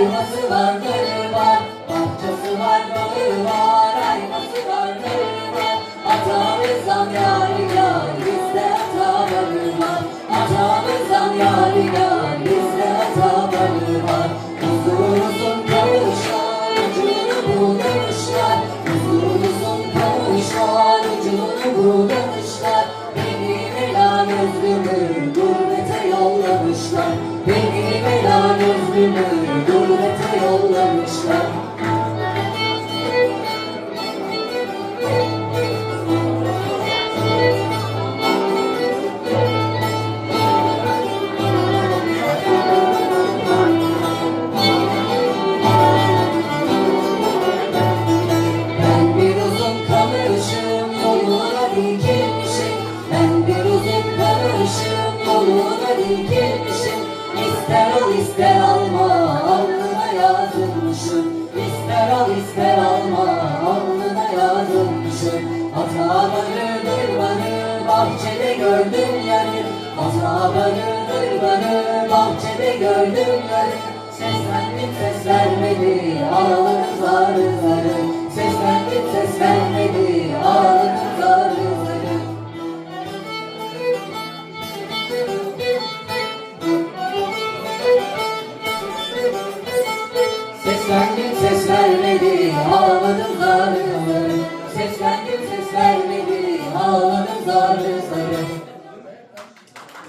Aynası var, garı var, bahçesi var, balığı var. Aynası var, garı var, atamızdan yar yar, bizde ata balığı var. Atamızdan yar yar, bizde ata balığı var. Uzun uzun kavuşlar, ucunu bulamışlar. Uzun uzun kavuşlar, ucunu bulamışlar. Beni bela gözlümü gurbete yollamışlar. Beni bela gözlümü yoluna dikilmişim İster al ister alma. Alnına yazılmışım. İster al ister alma. Alnına yazılmışım. Hata barıdır barı bahçede gördüm yarı. Hata barıdır barı bahçede gördüm yarı. Seslendim ses vermedi. Ağlarım zarı zarı. Seslendim ses vermedi. ağlarım Seslendim ses vermedi ağladım zarı zarı Seslendim ses vermedi ağladım zarı zarı